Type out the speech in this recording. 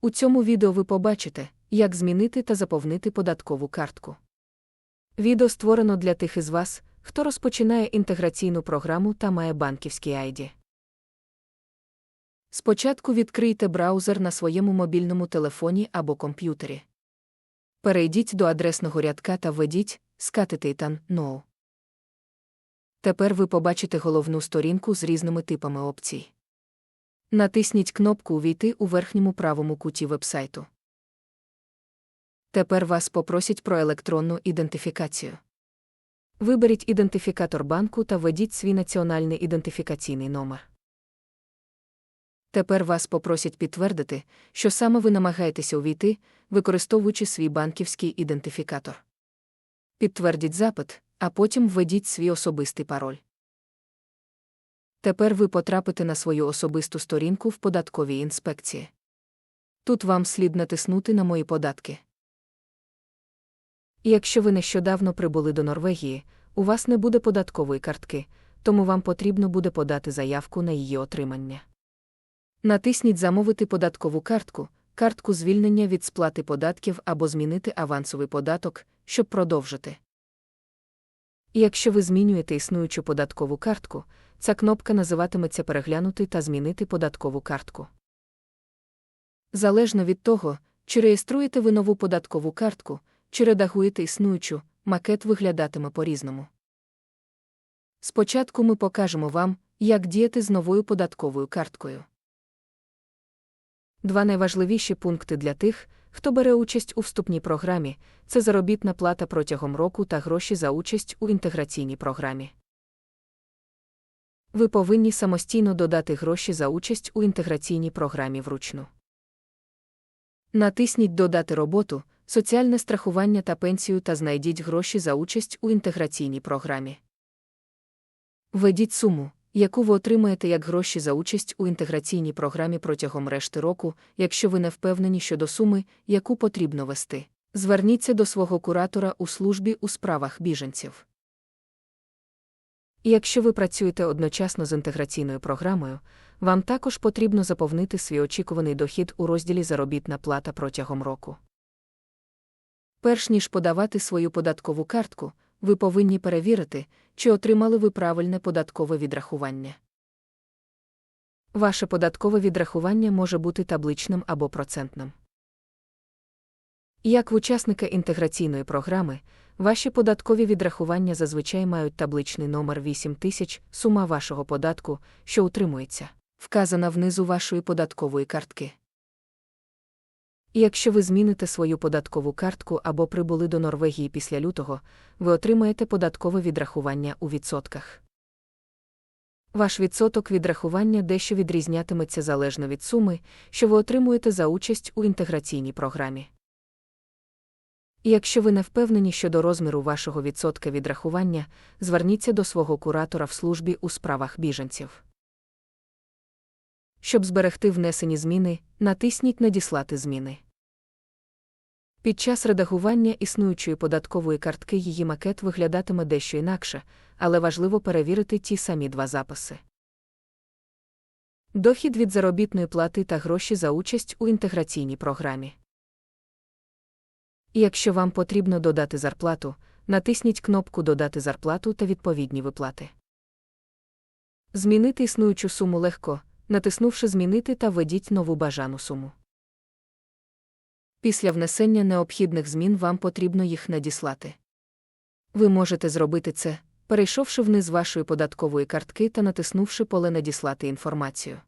У цьому відео ви побачите, як змінити та заповнити податкову картку. Відео створено для тих із вас, хто розпочинає інтеграційну програму та має банківський ID. Спочатку відкрийте браузер на своєму мобільному телефоні або комп'ютері. Перейдіть до адресного рядка та введіть «Скатитейtan No». Тепер ви побачите головну сторінку з різними типами опцій. Натисніть кнопку Увійти у верхньому правому куті вебсайту. Тепер вас попросять про електронну ідентифікацію. Виберіть ідентифікатор банку та введіть свій національний ідентифікаційний номер. Тепер вас попросять підтвердити, що саме ви намагаєтеся увійти, використовуючи свій банківський ідентифікатор. Підтвердіть запит, а потім введіть свій особистий пароль. Тепер ви потрапите на свою особисту сторінку в податковій інспекції. Тут вам слід натиснути на мої податки. Якщо ви нещодавно прибули до Норвегії, у вас не буде податкової картки, тому вам потрібно буде подати заявку на її отримання. Натисніть Замовити податкову картку, картку звільнення від сплати податків або змінити авансовий податок, щоб продовжити. Якщо ви змінюєте існуючу податкову картку, ця кнопка називатиметься Переглянути та змінити податкову картку. Залежно від того, чи реєструєте ви нову податкову картку, чи редагуєте існуючу, макет виглядатиме по-різному. Спочатку ми покажемо вам, як діяти з новою податковою карткою. Два найважливіші пункти для тих, хто бере участь у вступній програмі, це заробітна плата протягом року та гроші за участь у інтеграційній програмі. Ви повинні самостійно додати гроші за участь у інтеграційній програмі вручну. Натисніть Додати роботу, соціальне страхування та пенсію та знайдіть гроші за участь у інтеграційній програмі. Введіть суму, яку ви отримаєте як гроші за участь у інтеграційній програмі протягом решти року, якщо ви не впевнені щодо суми, яку потрібно вести. Зверніться до свого куратора у службі у справах біженців. Якщо ви працюєте одночасно з інтеграційною програмою, вам також потрібно заповнити свій очікуваний дохід у розділі Заробітна плата протягом року. Перш ніж подавати свою податкову картку, ви повинні перевірити, чи отримали ви правильне податкове відрахування. Ваше податкове відрахування може бути табличним або процентним. Як в учасника інтеграційної програми, ваші податкові відрахування зазвичай мають табличний номер 8000, сума вашого податку, що утримується, вказана внизу вашої податкової картки. Якщо ви зміните свою податкову картку або прибули до Норвегії після лютого, ви отримаєте податкове відрахування у відсотках. Ваш відсоток відрахування дещо відрізнятиметься залежно від суми, що ви отримуєте за участь у інтеграційній програмі. Якщо ви не впевнені щодо розміру вашого відсотка відрахування, зверніться до свого куратора в службі у справах біженців. Щоб зберегти внесені зміни, натисніть Надіслати зміни. Під час редагування існуючої податкової картки її макет виглядатиме дещо інакше, але важливо перевірити ті самі два записи. Дохід від заробітної плати та гроші за участь у інтеграційній програмі. Якщо вам потрібно додати зарплату, натисніть кнопку Додати зарплату та відповідні виплати. Змінити існуючу суму легко, натиснувши Змінити та введіть нову бажану суму. Після внесення необхідних змін вам потрібно їх надіслати. Ви можете зробити це, перейшовши вниз вашої податкової картки та натиснувши поле Надіслати інформацію.